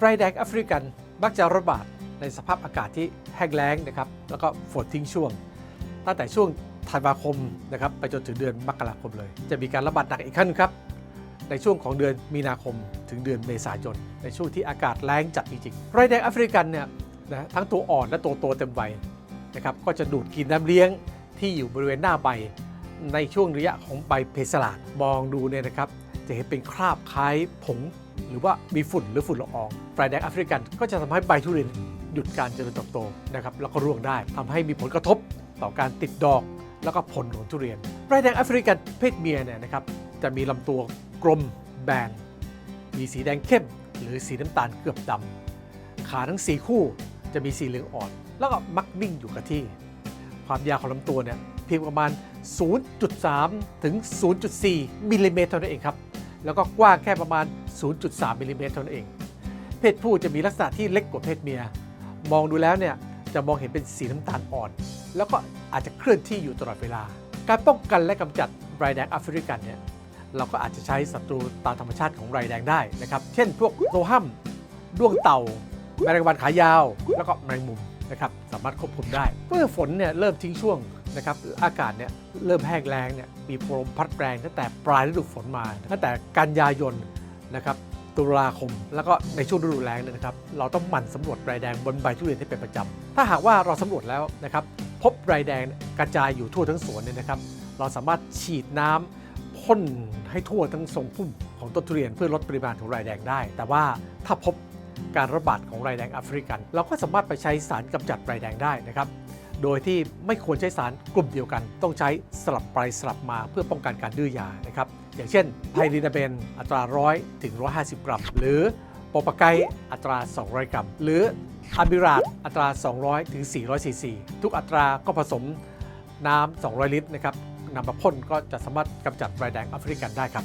ไรแดงแอฟริกันมักจะระบาดในสภาพอากาศที่แห้งแล้งนะครับแล้วก็ฝนทิ้งช่วง ตั้งแต่ช่วงธันวาคมนะครับไปจนถึงเดือนมกราคมเลย จะมีการระบาดหนักอีกขั้นครับ ในช่วงของเดือนมีนาคมถึงเดือนเมษายน ในช่วงที่อากาศแล้งจัดจริงๆไรแดงแอฟริกันเนี่ยนะทั้งตัวอ่อนและตัวโตเต็มวัยนะครับก็จะดูดกินน้ำเลี้ยงที่อยู่บริเวณหน้าใบ ในช่วงระยะของใบเพสลาดมองดูเนี่ยนะครับ จะเห็นเป็นคราบคล้ายผง หรือว่ามีฝุ่นหรือฝุ่นละอองไรแดงแอฟริกันก็จะทำให้ใบทุเรียนหยุดการเจริญเติบโตนะครับแล้วก็ร่วงได้ทำให้มีผลกระทบต่อการติดดอก แล้วก็ผลของทุเรียนไรแดงแอฟริกันเพศเมียเนี่ยนะครับจะมีลำตัวกลมแบนมีสีแดงเข้ม หรือสีน้ำตาลเกือบดำขาทั้ง4คู่จะมีสีเหลืองอ่อน แล้วก็มักนิ่งอยู่กับที่ ความยาวของลำตัวเนี่ยเพียงประมาณ 0.3 ถึง 0.4 มิลลิเมตรเท่านั้นเองครับ แล้วก็กว้างแค่ประมาณ 0.3มิลลิเมตรเท่านั้นเอง เพศผู้จะมีลักษณะที่เล็กกว่าเพศเมีย มองดูแล้วเนี่ยจะมองเห็นเป็นสีน้ำตาลอ่อน แล้วก็อาจจะเคลื่อนที่อยู่ตลอดเวลา การป้องกันและกำจัดไรแดงแอฟริกันเนี่ยเราก็อาจจะใช้ศัตรูตามธรรมชาติของไรแดงได้นะครับ เช่น พวกโซฮัมด้วงเต่า แมลงวันขายาว แล้วก็แมลงมุมนะครับ สามารถควบคุมได้ เมื่อฝนเนี่ยเริ่มทิ้งช่วง นะครับอากาศเนี่ยเริ่มแห้งแล้งเนี่ยมีลมพัดแรงตั้งแต่ปลายฤดูฝนมา ตั้งแต่กันยายนนะครับตุลาคม แล้วก็ในช่วงฤดูแล้งเนี่ยนะครับเราต้องหมั่นสำรวจไรแดงบนใบทุเรียนให้เป็นประจำถ้าหากว่าเราสำรวจแล้วนะครับพบไรแดงกระจายอยู่ทั่วทั้งสวนเนี่ยนะครับ เราสามารถฉีดน้ำพ่นให้ทั่วทั้งทรงพุ่มของต้นทุเรียนเพื่อลดปริมาณของไรแดงได้ แต่ว่าถ้าพบการระบาดของไรแดงแอฟริกัน เราก็สามารถไปใช้สารกำจัดไรแดงได้นะครับ โดยที่ไม่ควรใช้สารกลุ่มเดียวกัน ต้องใช้สลับไปสลับมาเพื่อป้องกันการดื้อยานะครับอย่างเช่นไพรินาเบนอัตรา 100 ถึง 150 กรัม หรือโปรปไกอัตรา 200 กรัม หรืออะบิราดอัตรา 200 ถึง 400 ซีซี ทุกอัตราก็ผสมน้ำ 200 ลิตรนะครับนำมาพ่นก็จะสามารถกำจัดไรแดงแอฟริกันได้ครับ